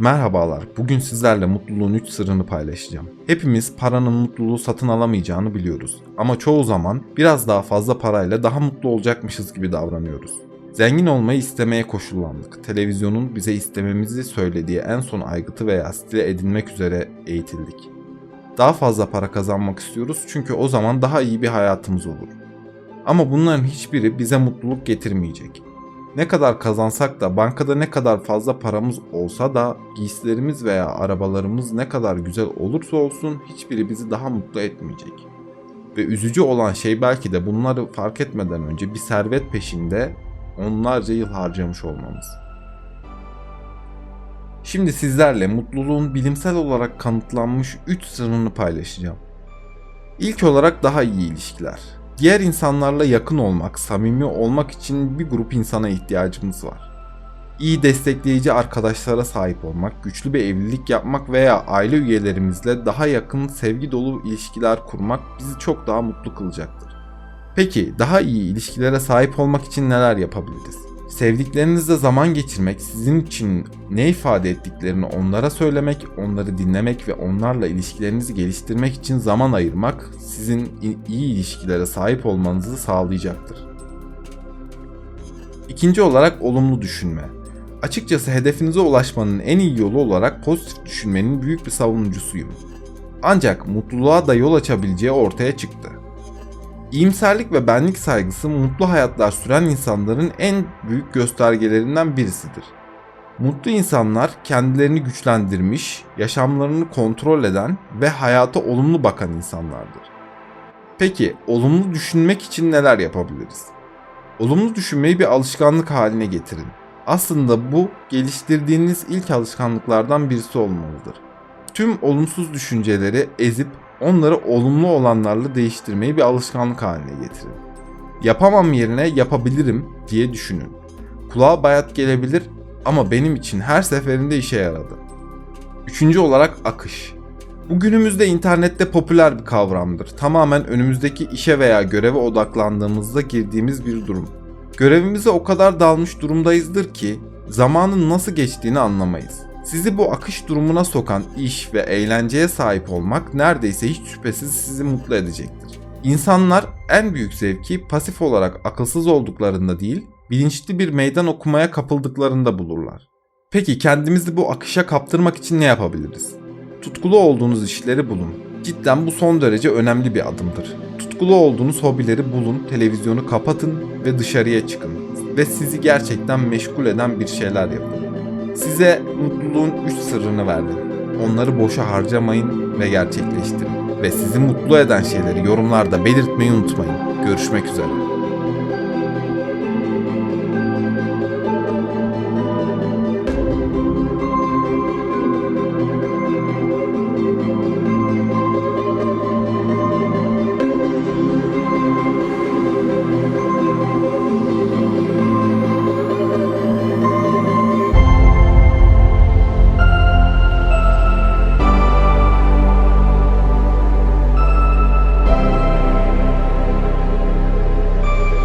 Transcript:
Merhabalar. Bugün sizlerle mutluluğun 3 sırrını paylaşacağım. Hepimiz paranın mutluluğu satın alamayacağını biliyoruz. Ama çoğu zaman biraz daha fazla parayla daha mutlu olacakmışız gibi davranıyoruz. Zengin olmayı istemeye koşullandık. Televizyonun bize istememizi söylediği en son aygıtı veya stile edinmek üzere eğitildik. Daha fazla para kazanmak istiyoruz çünkü o zaman daha iyi bir hayatımız olur. Ama bunların hiçbiri bize mutluluk getirmeyecek. Ne kadar kazansak da bankada ne kadar fazla paramız olsa da giysilerimiz veya arabalarımız ne kadar güzel olursa olsun hiçbiri bizi daha mutlu etmeyecek. Ve üzücü olan şey belki de bunları fark etmeden önce bir servet peşinde onlarca yıl harcamış olmamız. Şimdi sizlerle mutluluğun bilimsel olarak kanıtlanmış 3 sırrını paylaşacağım. İlk olarak daha iyi ilişkiler. Diğer insanlarla yakın olmak, samimi olmak için bir grup insana ihtiyacımız var. İyi destekleyici arkadaşlara sahip olmak, güçlü bir evlilik yapmak veya aile üyelerimizle daha yakın, sevgi dolu ilişkiler kurmak bizi çok daha mutlu kılacaktır. Peki daha iyi ilişkilere sahip olmak için neler yapabiliriz? Sevdiklerinizle zaman geçirmek, sizin için ne ifade ettiklerini onlara söylemek, onları dinlemek ve onlarla ilişkilerinizi geliştirmek için zaman ayırmak sizin iyi ilişkilere sahip olmanızı sağlayacaktır. İkinci olarak olumlu düşünme. Açıkçası hedefinize ulaşmanın en iyi yolu olarak pozitif düşünmenin büyük bir savunucusuyum. Ancak mutluluğa da yol açabileceği ortaya çıktı. İyimserlik ve benlik saygısı mutlu hayatlar süren insanların en büyük göstergelerinden birisidir. Mutlu insanlar kendilerini güçlendirmiş, yaşamlarını kontrol eden ve hayata olumlu bakan insanlardır. Peki olumlu düşünmek için neler yapabiliriz? Olumlu düşünmeyi bir alışkanlık haline getirin. Aslında bu geliştirdiğiniz ilk alışkanlıklardan birisi olmalıdır. Tüm olumsuz düşünceleri ezip onları olumlu olanlarla değiştirmeyi bir alışkanlık haline getirin. Yapamam yerine yapabilirim diye düşünün. Kulağa bayat gelebilir ama benim için her seferinde işe yaradı. Üçüncü olarak akış. Bu günümüzde internette popüler bir kavramdır. Tamamen önümüzdeki işe veya göreve odaklandığımızda girdiğimiz bir durum. Görevimize o kadar dalmış durumdayızdır ki zamanın nasıl geçtiğini anlamayız. Sizi bu akış durumuna sokan iş ve eğlenceye sahip olmak neredeyse hiç şüphesiz sizi mutlu edecektir. İnsanlar en büyük zevki pasif olarak akılsız olduklarında değil, bilinçli bir meydan okumaya kapıldıklarında bulurlar. Peki kendimizi bu akışa kaptırmak için ne yapabiliriz? Tutkulu olduğunuz işleri bulun. Cidden bu son derece önemli bir adımdır. Tutkulu olduğunuz hobileri bulun, televizyonu kapatın ve dışarıya çıkın. Ve sizi gerçekten meşgul eden bir şeyler yapın. Size mutluluğun 3 sırrını verdim. Onları boşa harcamayın ve gerçekleştirin. Ve sizi mutlu eden şeyleri yorumlarda belirtmeyi unutmayın. Görüşmek üzere.